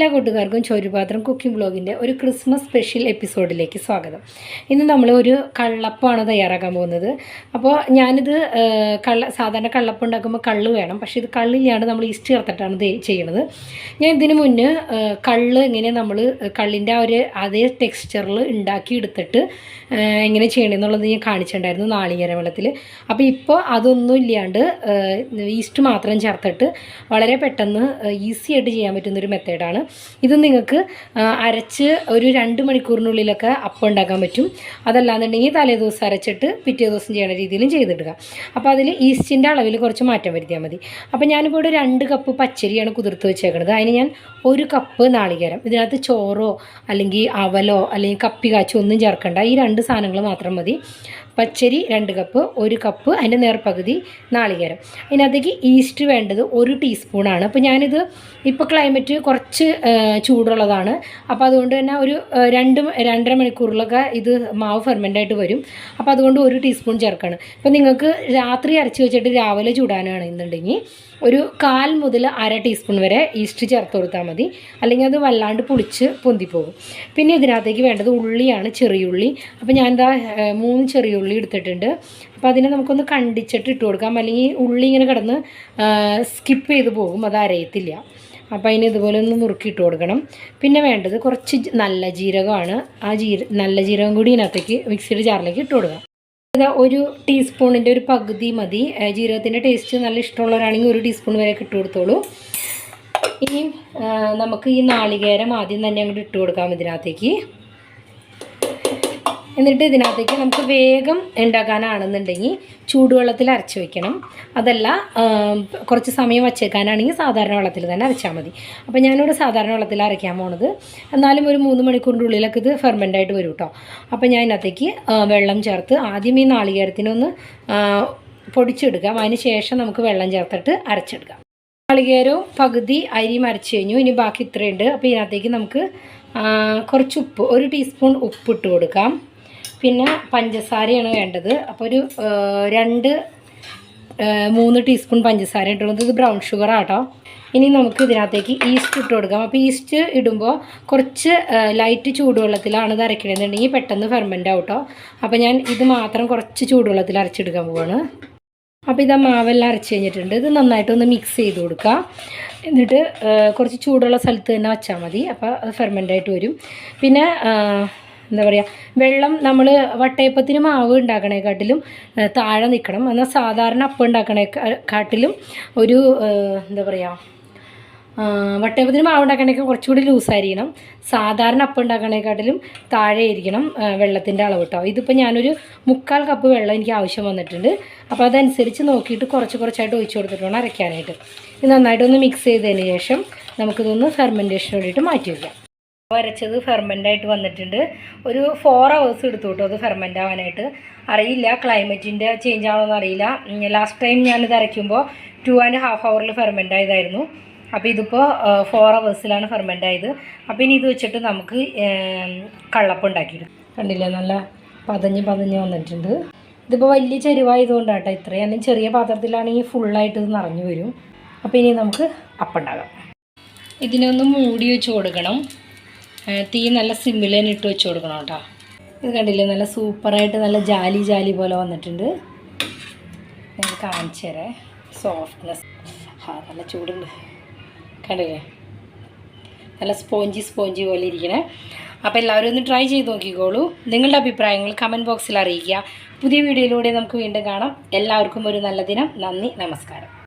എല്ലാ കൂട്ടുകാർക്കും ചോരുപാത്രം കുക്കിംഗ് ബ്ലോഗിന്റെ ഒരു ക്രിസ്മസ് സ്പെഷ്യൽ എപ്പിസോഡിലേക്ക് സ്വാഗതം. ഇന്ന് നമ്മൾ ഒരു കള്ളപ്പമാണ് തയ്യാറാക്കാൻ പോകുന്നത്. അപ്പോൾ ഞാനിത് കള്ള സാധാരണ കള്ളപ്പം ഉണ്ടാക്കുമ്പോൾ കള്ള് വേണം. പക്ഷേ ഇത് കള്ളില്ലാണ്ട് നമ്മൾ ഈസ്റ്റ് ചേർത്തിട്ടാണ് ചെയ്യണത്. ഞാൻ ഇതിന് മുന്നേ കള്ള് എങ്ങനെ നമ്മൾ കള്ളിന്റെ ആ ഒരു അതേ ടെക്സ്ചറിൽ ഉണ്ടാക്കി എടുത്തിട്ട് എങ്ങനെ ചെയ്യണമെന്നുള്ളത് ഞാൻ കാണിച്ചിട്ടുണ്ടായിരുന്നു നാളികേര വെള്ളത്തിൽ. അപ്പോൾ ഇപ്പോൾ അതൊന്നും ഇല്ലാണ്ട് ഈസ്റ്റ് മാത്രം ചേർത്തിട്ട് വളരെ പെട്ടെന്ന് ഈസി ആയിട്ട് ചെയ്യാൻ പറ്റുന്നൊരു മെത്തേഡാണ്. ഇത് നിങ്ങൾക്ക് അരച്ച് ഒരു രണ്ട് മണിക്കൂറിനുള്ളിലൊക്കെ അപ്പം ഉണ്ടാക്കാൻ പറ്റും. അതല്ലാന്നുണ്ടെങ്കിൽ തലേ ദിവസം അരച്ചിട്ട് പിറ്റേ ദിവസം ചെയ്യണ രീതിയിലും ചെയ്തിടുക. അപ്പോൾ അതിൽ ഈസ്റ്റിന്റെ അളവിൽ കുറച്ച് മാറ്റം വരുത്തിയാൽ മതി. അപ്പോൾ ഞാനിപ്പോൾ ഇവിടെ രണ്ട് കപ്പ് പച്ചരിയാണ് കുതിർത്ത് വെച്ചേക്കുന്നത് അതിന് ഞാൻ ഒരു കപ്പ് നാളികേരം. ഇതിനകത്ത് ചോറോ അല്ലെങ്കിൽ അവലോ അല്ലെങ്കിൽ കപ്പി കാച്ചോ ഒന്നും ചേർക്കണ്ട. ഈ രണ്ട് സാധനങ്ങൾ മാത്രം മതി. പച്ചരി രണ്ട് കപ്പ് ഒരു കപ്പ് അതിന്റെ നേർപ്പകുതി നാളികേരം. അതിനകത്തേക്ക് ഈസ്റ്റ് വേണ്ടത് ഒരു ടീസ്പൂണാണ്. അപ്പോൾ ഞാനിത് ഇപ്പോൾ ക്ലൈമറ്റ് കുറച്ച് ചൂടുള്ളതാണ്. അപ്പോൾ അതുകൊണ്ട് തന്നെ ഒരു രണ്ട് രണ്ടര മണിക്കൂറിലൊക്കെ ഇത് മാവ് ഫെർമെന്റായിട്ട് വരും. അപ്പോൾ അതുകൊണ്ട് ഒരു ടീസ്പൂൺ ചേർക്കണം. ഇപ്പോൾ നിങ്ങൾക്ക് രാത്രി അരച്ച് വെച്ചിട്ട് രാവിലെ ചൂടാനാണെന്നുണ്ടെങ്കിൽ ഒരു കാൽ മുതൽ അര ടീസ്പൂൺ വരെ ഈസ്റ്റ് ചേർത്ത് കൊടുത്താൽ മതി. അല്ലെങ്കിൽ അത് വല്ലാണ്ട് പുളിച്ച് പൊന്തിപ്പോകും. പിന്നെ ഇതിനകത്തേക്ക് വേണ്ടത് ഉള്ളിയാണ് ചെറിയുള്ളി. അപ്പോൾ ഞാൻ എന്താ മൂന്ന് ചെറിയുള്ളി എടുത്തിട്ടുണ്ട്. അപ്പോൾ അതിനെ നമുക്കൊന്ന് കണ്ടിച്ചിട്ട് ഇട്ട് കൊടുക്കാം. അല്ലെങ്കിൽ ഉള്ളി ഇങ്ങനെ കിടന്ന് സ്കിപ്പ് ചെയ്ത് പോകും. അത് അരയത്തില്ല. അപ്പോൾ അതിന് ഇതുപോലെ ഒന്ന് നുറുക്കിയിട്ട് കൊടുക്കണം. പിന്നെ വേണ്ടത് കുറച്ച് നല്ല ജീരകമാണ്. ആ ജീര നല്ല ജീരകം കൂടി ഇതിനകത്തേക്ക് മിക്സിയുടെ ജാറിലേക്ക് ഇട്ട് കൊടുക്കാം ഇത് ഒരു ടീസ്പൂണിന്റെ ഒരു പകുതി മതി. ജീരകത്തിന്റെ ടേസ്റ്റ് നല്ല ഇഷ്ടമുള്ളവരാണെങ്കിൽ ഒരു ടീസ്പൂൺ വരെ ഇട്ട് കൊടുത്തോളൂ. ഇനി നമുക്ക് ഈ നാളികേരം ആദ്യം തന്നെ അങ്ങോട്ട് ഇട്ട് കൊടുക്കാം ഇതിനകത്തേക്ക്. എന്നിട്ട് ഇതിനകത്തേക്ക് നമുക്ക് വേഗം ഉണ്ടാക്കാനാണെന്നുണ്ടെങ്കിൽ ചൂടുവെള്ളത്തിൽ അരച്ച് വെക്കണം. അതല്ല കുറച്ച് സമയം വച്ചേക്കാനാണെങ്കിൽ സാധാരണ വെള്ളത്തിൽ തന്നെ അരച്ചാൽ മതി. അപ്പോൾ ഞാനിവിടെ സാധാരണ വെള്ളത്തിൽ അരയ്ക്കാൻ പോണത്. എന്നാലും ഒരു മൂന്ന് മണിക്കൂറിന്റെ ഉള്ളിലൊക്കെ ഇത് ഫെർമെന്റായിട്ട് വരും കേട്ടോ അപ്പോൾ ഞാൻ ഇതിനകത്തേക്ക് വെള്ളം ചേർത്ത് ആദ്യം ഈ നാളികേരത്തിനൊന്ന് പൊടിച്ചെടുക്കാം. അതിന് ശേഷം നമുക്ക് വെള്ളം ചേർത്തിട്ട് അരച്ചെടുക്കാം. നാളികേരവും പകുതി അരിയും അരച്ച് കഴിഞ്ഞു. ഇനി ബാക്കി ഇത്രയുണ്ട്. അപ്പോൾ ഇതിനകത്തേക്ക് നമുക്ക് കുറച്ച് ഉപ്പ് ഒരു ടീസ്പൂൺ ഉപ്പ് ഇട്ട് കൊടുക്കാം. പിന്നെ പഞ്ചസാരയാണ് വേണ്ടത്. അപ്പോൾ ഒരു രണ്ട് മൂന്ന് ടീസ്പൂൺ പഞ്ചസാര ഇട്ടുള്ളത് ഇത് ബ്രൗൺ ഷുഗർ ആട്ടോ. ഇനി നമുക്ക് ഇതിനകത്തേക്ക് ഈസ്റ്റ് ഇട്ട് കൊടുക്കാം. അപ്പോൾ ഈസ്റ്റ് ഇടുമ്പോൾ കുറച്ച് ലൈറ്റ് ചൂടുവെള്ളത്തിലാണ് ഇത് അരക്കണമെന്നുണ്ടെങ്കിൽ പെട്ടെന്ന് ഫെർമെന്റ് ആവട്ടോ. അപ്പോൾ ഞാൻ ഇത് മാത്രം കുറച്ച് ചൂടുവെള്ളത്തിൽ അരച്ചെടുക്കാൻ പോവാണ്. അപ്പോൾ ഇത് മാവെല്ലാം അരച്ച് കഴിഞ്ഞിട്ടുണ്ട്. ഇത് നന്നായിട്ടൊന്ന് മിക്സ് ചെയ്ത് കൊടുക്കുക എന്നിട്ട് കുറച്ച് ചൂടുള്ള സ്ഥലത്ത് തന്നെ വെച്ചാൽ മതി. അപ്പോൾ അത് ഫെർമെന്റ് ആയിട്ട് വരും. പിന്നെ എന്താ പറയുക വെള്ളം നമ്മൾ വട്ടയപ്പത്തിന് മാവ് ഉണ്ടാക്കണേക്കാട്ടിലും താഴെ നിൽക്കണം എന്നാൽ സാധാരണ അപ്പം ഉണ്ടാക്കണേക്കാട്ടിലും ഒരു എന്താ പറയുക വട്ടയപ്പത്തിന് മാവ് ഉണ്ടാക്കണേക്ക് കുറച്ചുകൂടി ലൂസായിരിക്കണം. സാധാരണ അപ്പം ഉണ്ടാക്കണേക്കാട്ടിലും താഴെ ഇരിക്കണം വെള്ളത്തിന്റെ അളവ് കേട്ടോ ഇതിപ്പോൾ ഞാനൊരു മുക്കാൽ കപ്പ് വെള്ളം എനിക്ക് ആവശ്യം വന്നിട്ടുണ്ട്. അപ്പോൾ അതനുസരിച്ച് നോക്കിയിട്ട് കുറച്ച് കുറച്ചായിട്ട് ഒഴിച്ചു കൊടുത്തിട്ട് അരയ്ക്കാനായിട്ട്. ഇത് നന്നായിട്ടൊന്ന് മിക്സ് ചെയ്തതിന് ശേഷം നമുക്കിതൊന്ന് ഫെർമെന്റേഷന് വേണ്ടിയിട്ട് മാറ്റി വയ്ക്കാം അരച്ചത് ഫെർമെന്റ് ആയിട്ട് വന്നിട്ടുണ്ട്. ഒരു ഫോർ അവേഴ്സ് എടുത്തു കേട്ടോ അത് ഫെർമെന്റ് ആവാനായിട്ട്. അറിയില്ല ക്ലൈമറ്റിന്റെ ചേഞ്ച് ആണോന്ന് അറിയില്ല. ലാസ്റ്റ് ടൈം ഞാനിത് അരയ്ക്കുമ്പോൾ ടു ആൻഡ് ഹാഫ് ഹവറിൽ ഫെർമെന്റ് ആയതായിരുന്നു. അപ്പോൾ ഇതിപ്പോൾ ഫോർ അവേഴ്സിലാണ് ഫെർമെന്റ് ആയത്. അപ്പോൾ ഇനി ഇത് വെച്ചിട്ട് നമുക്ക് കള്ളപ്പം ഉണ്ടാക്കിയിടും കണ്ടില്ലേ നല്ല പതഞ്ഞ് പതഞ്ഞ് വന്നിട്ടുണ്ട്. ഇതിപ്പോൾ വലിയ ചെരുവായതുകൊണ്ടാട്ടോ ഇത്രയും. അല്ലെങ്കിൽ ചെറിയ പാത്രത്തിലാണെങ്കിൽ ഫുള്ളായിട്ട് ഇത് നിറഞ്ഞു വരും. അപ്പോൾ ഇനി നമുക്ക് അപ്പം ഉണ്ടാകാം ഇതിനൊന്ന് മൂടി വെച്ച് കൊടുക്കണം. തീ നല്ല സിമ്മിൽ തന്നെ ഇട്ട് വെച്ച് കൊടുക്കണം കേട്ടോ. ഇത് കണ്ടില്ലേ നല്ല സൂപ്പറായിട്ട് നല്ല ജാലി ജാലി പോലെ വന്നിട്ടുണ്ട്. ഞാൻ കാണിച്ചു തരാം. സോഫ്റ്റ്നെസ് ആ നല്ല ചൂടുണ്ട്. കണ്ടില്ലേ? നല്ല സ്പോഞ്ചി സ്പോഞ്ചി പോലെ ഇരിക്കണേ. അപ്പോൾ എല്ലാവരും ഒന്ന് ട്രൈ ചെയ്ത് നോക്കിക്കോളൂ. നിങ്ങളുടെ അഭിപ്രായങ്ങൾ കമന്റ് ബോക്സിൽ അറിയിക്കുക. പുതിയ വീഡിയോയിലൂടെ നമുക്ക് വീണ്ടും കാണാം. എല്ലാവർക്കും ഒരു നല്ല ദിനം. നന്ദി നമസ്കാരം.